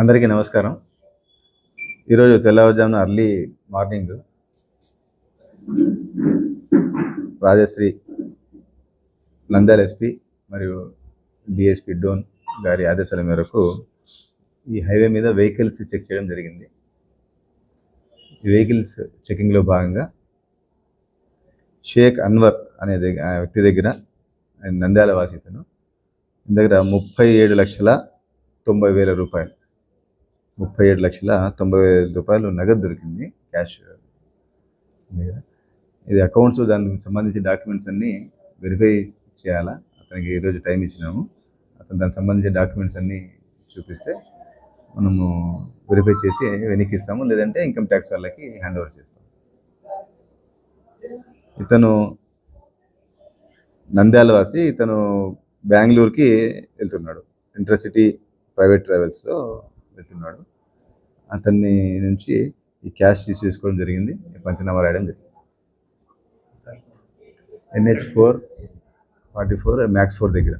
అందరికీ నమస్కారం. ఈరోజు తెల్లవారుజామున early morning Rajashree Nandyal SP మరియు డిఎస్పి డోన్ గారి ఆదేశాల మేరకు ఈ హైవే మీద వెహికల్స్ చెక్ చేయడం జరిగింది. ఈ వెహికల్స్ చెకింగ్లో భాగంగా షేక్ అన్వర్ అనే వ్యక్తి దగ్గర ఆయన నంద్యాల వాసితను దగ్గర ముప్పై ఏడు లక్షల తొంభై వేల రూపాయలు ముప్పై ఏడు లక్షల తొంభై వేల రూపాయలు నగదు దొరికింది క్యాష్. ఇది అకౌంట్స్ దానికి సంబంధించిన డాక్యుమెంట్స్ అన్నీ వెరిఫై చేయాలా? అతనికి ఈరోజు టైం ఇచ్చినాము. అతను దానికి సంబంధించిన డాక్యుమెంట్స్ అన్నీ చూపిస్తే మనము వెరిఫై చేసి వెనక్కి ఇస్తాము. లేదంటే ఇన్కమ్ ట్యాక్స్ వాళ్ళకి హ్యాండ్ ఓవర్ చేస్తాం ఇతను నంద్యాల వాసి ఇతను బెంగళూరుకి వెళ్తున్నాడు. ఇంటర్సిటీ ప్రైవేట్ ట్రావెల్స్లో వెళ్తున్నాడు అతన్ని నుంచి ఈ క్యాష్ తీసుకోవడం జరిగింది. పంచనామా రాయడం జరిగింది. NH four forty four max four దగ్గర.